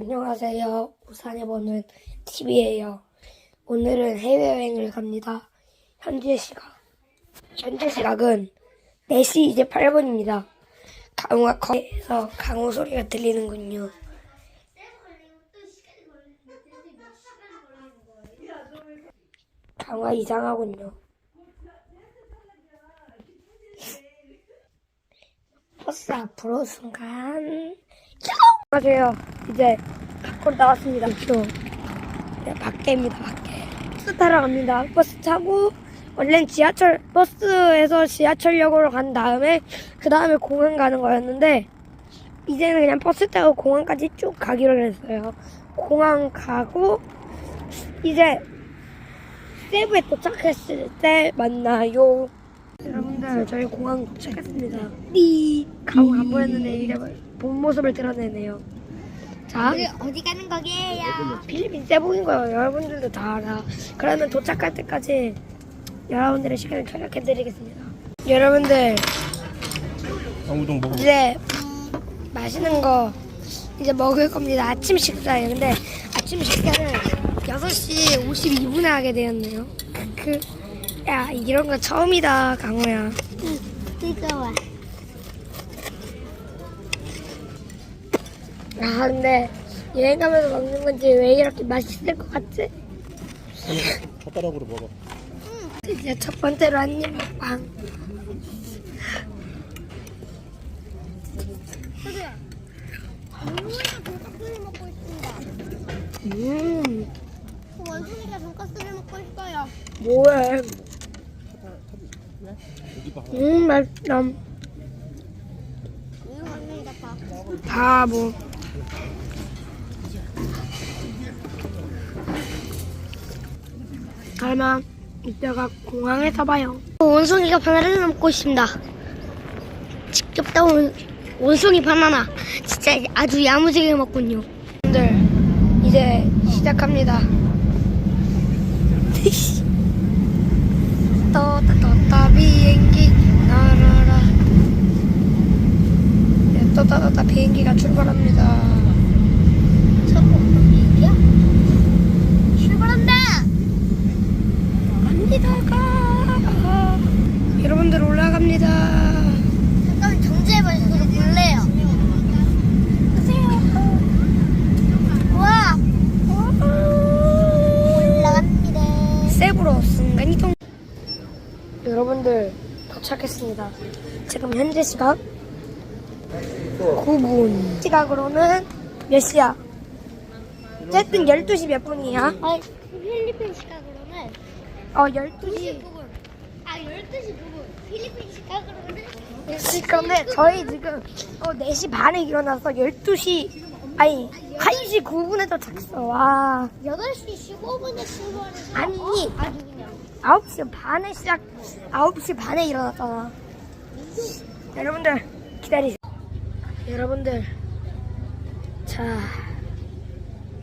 안녕하세요. 부산에 보는 TV예요. 오늘은 해외여행을 갑니다. 현재 시각. 현재 시각은 4시 이제 8분입니다. 강우가 거기에서 강우 소리가 들리는군요. 강우가 이상하군요. 버스 앞으로 순간 안녕하세요. 이제 밖으로 나왔습니다. 또 네, 밖에입니다. 밖에. 버스 타러 갑니다. 버스 타고 원래는 지하철 버스에서 지하철역으로 간 다음에 그 다음에 공항 가는 거였는데 이제는 그냥 버스 타고 공항까지 쭉 가기로 했어요. 공항 가고 이제 세부에 도착했을 때 만나요. 여러분들 저희 공항 도착했습니다. 띠 가고 안 보였는데 이제 본 모습을 드러내네요. 자 우리 어디 가는 거게요? 필리핀 세부인 거예요. 여러분들도 다 알아. 그러면 도착할 때까지 여러분들의 시간을 절약해드리겠습니다. 여러분들 먹어. 이제 맛있는 거 이제 먹을 겁니다. 아침 식사예요. 근데 아침 식사는 6시 52분에 하게 되었네요. 그, 야, 이런 거 처음이다, 강호야. 뜨거워. 아, 근데 여행 가면서 먹는 건지 왜 이렇게 맛있을 것 같지? 젓가락으로 먹어. 이제 첫 번째로 한입 먹방. 소주야. 원숭이가 돈가스를 먹고 있습니다. 음, 원숭이가 돈가스를 먹고 있어요. 뭐해. 봐. 음, 맛있다. 이거 같아. 바보. 설마 이따가 공항에서 봐요. 원숭이가 바나나를 먹고 있습니다. 직접 따온 원숭이 바나나. 진짜 아주 야무지게 먹군요. 여러분들 이제 시작합니다. 떠다 비행기 날아라. 네, 떠다 비행기가 출발합니다. 저거 비행기야? 출발한다. 갑니다가 여러분들 올라갑니다. 잠깐 정지해봐 저거 볼래요. 우와. 올라갑니다. 세부로 순간 이동. 여러분들 도착했습니다. 지금 현재 시각 9분. 시각으로는 몇 시야? 어쨌든 12시 몇 분이야? 아, 필리핀 시각으로는 어, 12시. 9분. 아, 12시 9분. 필리핀 시각으로는 그런데 저희 지금 어, 4시 반에 일어나서 12시, 아니, 1시 9분에 도착했어. 와. 8시 15분에 출발해서 아니. 어? 아주 그냥 9시 반에 시작, 9시 반에 일어났잖아. 여러분들, 기다리세요. 여러분들, 자,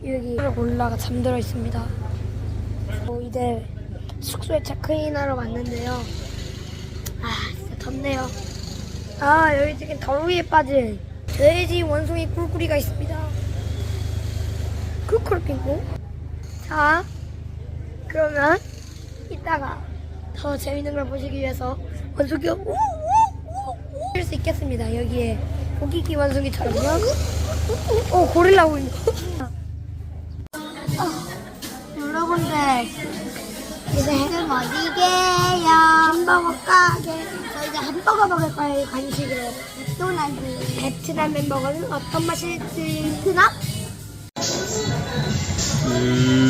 여기 올라가 잠들어 있습니다. 어, 이제 숙소에 체크인하러 왔는데요. 아, 진짜 덥네요. 아, 여기 지금 더위에 빠진 돼지 원숭이 꿀꿀이가 있습니다. 핑고. 자, 그러면 이따가 더 재밌는 걸 보시기 위해서 원숭이가 우우우우 할수 있겠습니다. 여기에 고기기 원숭이처럼요. 오 고릴라 오인. 여러분들 이제 지금 어디게요? 햄버거 가게. 햄버거 먹을 거예요. 간식으로. 맥도날드 베트남 햄버거는 어떤 맛일지. 베트남? 여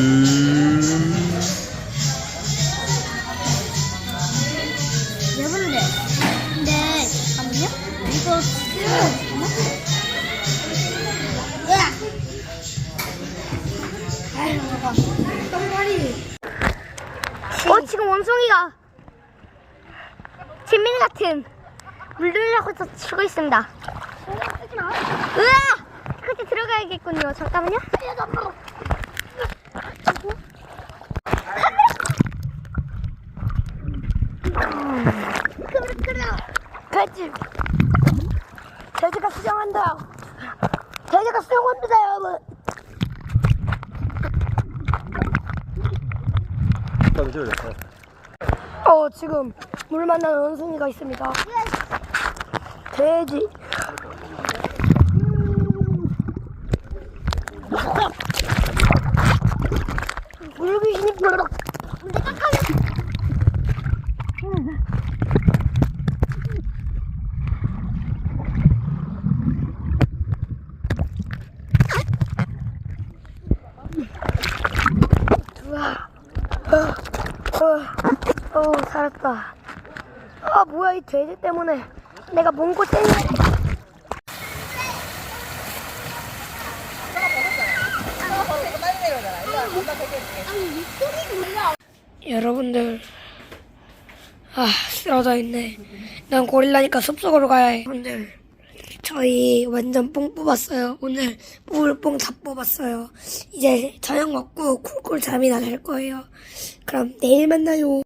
으아! 같이 들어가야겠군요. 잠깐만요. 돼지. 돼지가 수정한다. 돼지가 수정합니다, 여러분. 어, 지금 물 만난 원숭이가 있습니다. 돼지. 어, 살았다. 아, 뭐야, 이 돼지 때문에 내가 몽고 땡. 여러분들, 아, 쓰러져 있네. 난 고릴라니까 숲속으로 가야 해. 여러분들, 저희 완전 뽕 뽑았어요. 오늘 물뽕 다 뽑았어요. 이제 저녁 먹고 쿨쿨 잠이나 잘 거예요. 그럼 내일 만나요.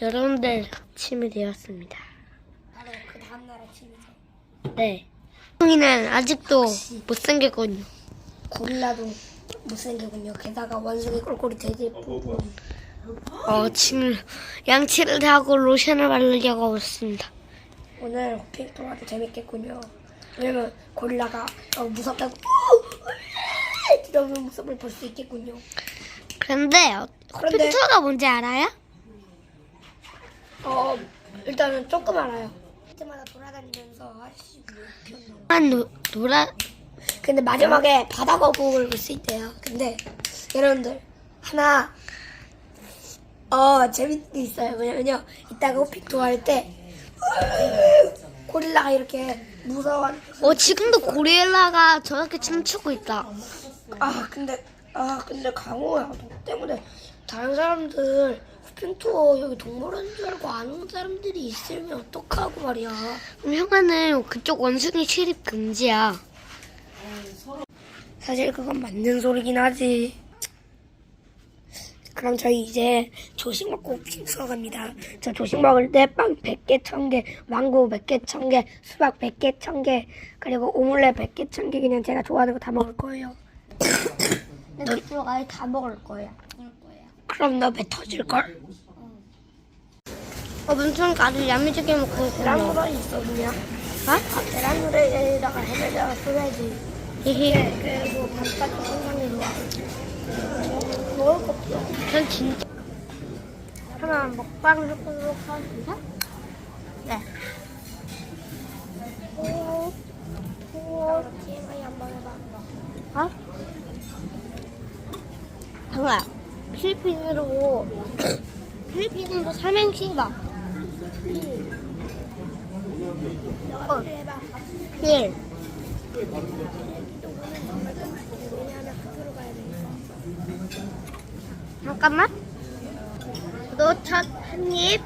여러분들 아침이 되었습니다. 바로 그 다음날 아침이죠. 네. 송이는 아직도 못생겼군요. 고릴라도 못생기군요. 게다가 원숭이 꼴꼴이 돼지 뿜뿜. 어, 지금 양치를 하고 로션을 바르려고 하고 있습니다. 오늘 호핑도 아주 재밌겠군요. 왜냐면 고릴라가 어, 무섭다고 이러는 모습을 볼 수 있겠군요. 그런데 어, 그런데- 핀투가 뭔지 알아요? 어 일단은 조금 알아요. 그때마다 돌아다니면서 아씨 뭐한 노, 노라 근데 마지막에 바다 거북을 볼 수 있대요. 근데 여러분들 하나 어 재밌는 게 있어요. 왜냐면요 이따가 호핑도 할때 고릴라가 이렇게 무서워. 어 지금도 고릴라가 저렇게 춤추고 있다. 아 근데 아 근데 강호야 너 때문에 다른 사람들 호핑 투어 여기 동물원 줄 알고 안 오는 사람들이 있으면 어떡하고 말이야. 그럼 형아는 그쪽 원숭이 출입 금지야. 사실 그건 맞는 소리긴 하지. 그럼 저희 이제 조식 먹고 픽서 갑니다. 저 조식 먹을 때 빵 100개, 1000개, 왕구 100개, 1000개, 수박 100개, 1000개, 그리고 오믈렛 100개, 1000개 그냥 제가 좋아하는 거 다 먹을 거예요. 근데 그쪽 아예 다 먹을 거야. 그럼 너 배 터질걸? 어 문총 아주 야무지게 먹고 있구나. 계란후라이 있어 그냥. 아? 계란 후라이에다가 해매다가 써야지. 히히. 그리고 밥까지 상상이 좋아. 먹을 거 없어. 전 진짜 하나 먹방을 해보도록 하겠습니다. 네. 오, 오, TMI 한번 해봐. 어? 형아, 필리핀으로 필리핀으로 삼행시 봐. 어. 필. 왜냐하면 학교로 가야 되니까. 잠깐만. 너첫한 입.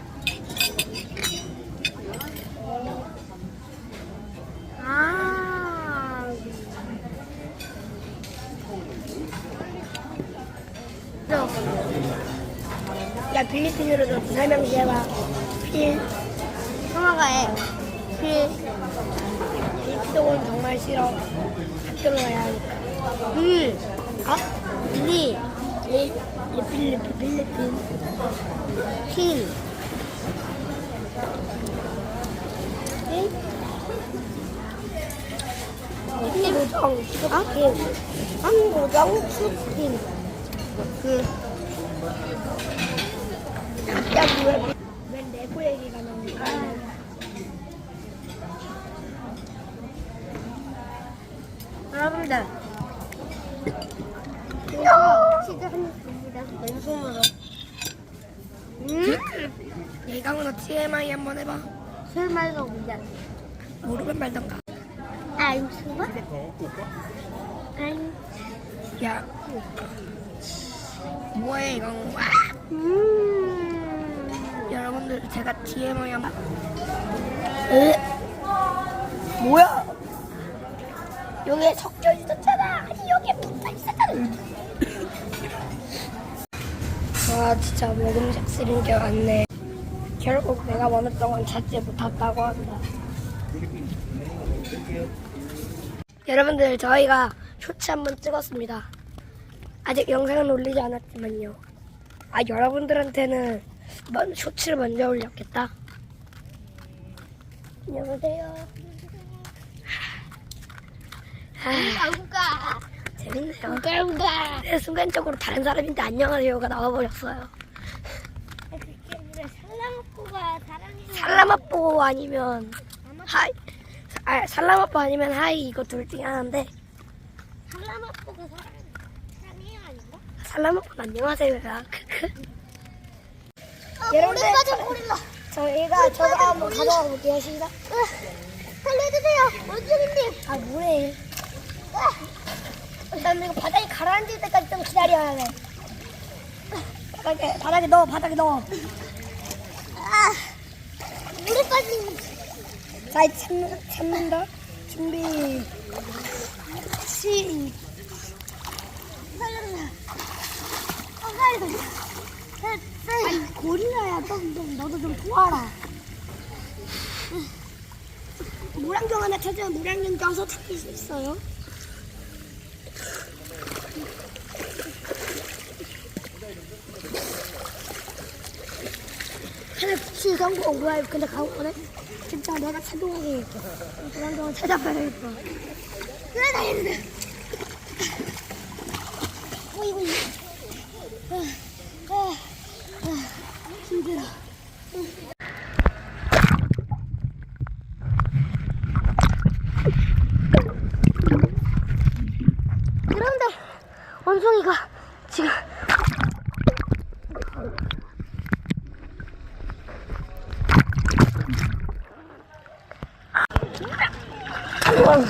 아. 너. 야 필리핀으로도 설명시 해봐. 필, 형아가 해. 필. 필동은 정말 싫어. 학교로 가야 하니까. 필. 아? 리. 필, 필리핀, 필리핀. 필. 한고정 스킨. 한고정 스킨. 그. 갑자기 왜, 왜 내고 얘기가 거야? 여러분들. 이거 치즈 한입 맨손으로. 음? 예강은 TMI 한번 해봐. 술 말고 그냥. 모르면 말던가. 어, 볼까? 아임. 야. 뭐해 이거. 와. 음. 여러분들 제가 TMI 한번. 에? 뭐야? 여기에 섞여 있었잖아. 아니 여기에 붙어 있었잖아. 와 진짜 먹음직 쓰린 게 많네. 결국 내가 원했던 건 찾지 못했다고 한다. 여러분들 저희가 쇼츠 한번 찍었습니다. 아직 영상은 올리지 않았지만요. 아 여러분들한테는 먼 쇼츠를 먼저 올렸겠다. 안녕하세요. 아, 우가 재밌네요. 우가. 네, 순간적으로 다른 사람인데 안녕하세요가 나와버렸어요. 그게 아니라 살라먹고가 사랑해. 살라마뽀 아니면 하이, 아, 살라마뽀 아니면 하이 이거 둘 중에 하나인데 살라먹고가 사랑 사랑해요 아닌가? 살라마뽀는 안녕하세요가 크크. 여러분들 고릴라. 저희가 저거 한번 가져가 볼게요. 시작. 살려주세요, 원숭이님. 아 뭐래? 일단 이거 바닥에 가라앉을 때까지 좀 기다려야 돼. 바닥에 바닥에 넣어 바닥에 넣어. 아, 물에 빠진. 자 이제 참는, 참는다. 준비. 시. 살려주세요. 아, 살려주세요. 아니 고릴라야 좀, 좀 너도 좀 도와라. 물안경 하나 찾으면 물안경 껴서 찾을 수 있어요. 하나 붙이 성공 뭐야 근데 가고네 진짜 내가 찾아가게 물안경을 찾아봐야겠다. 그래, 살려주세 忘 了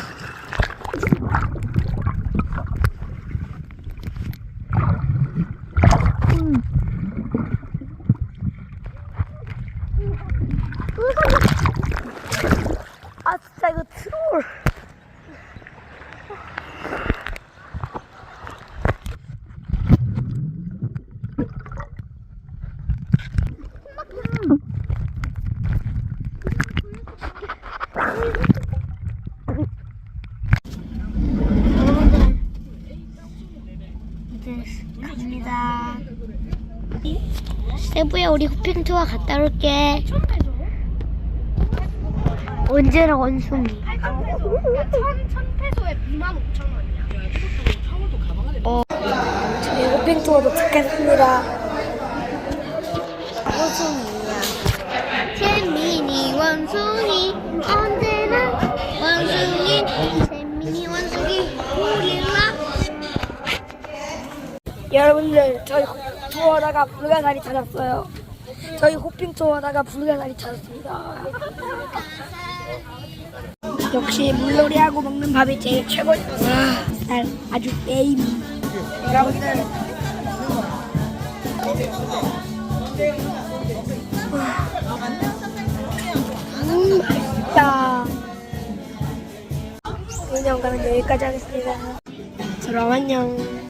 세부에 우리 호핑 투어 갔다 올게. 언제나 원숭이. 저희 호핑 투어 도착했습니다. 원숭이야. 잼민이 원숭이 언제나 원숭이 잼민이 원숭이 고릴라 여러분들 저희 투어하다가 불가사리 찾았어요. 저희 호핑 투어하다가 불가사리 찾았습니다. 역시 물놀이하고 먹는 밥이 제일 최고죠. 와, 살 아주 게임. 여러분들. 음, 맛있다. 오늘 영상은 여기까지 하겠습니다. 그럼 안녕.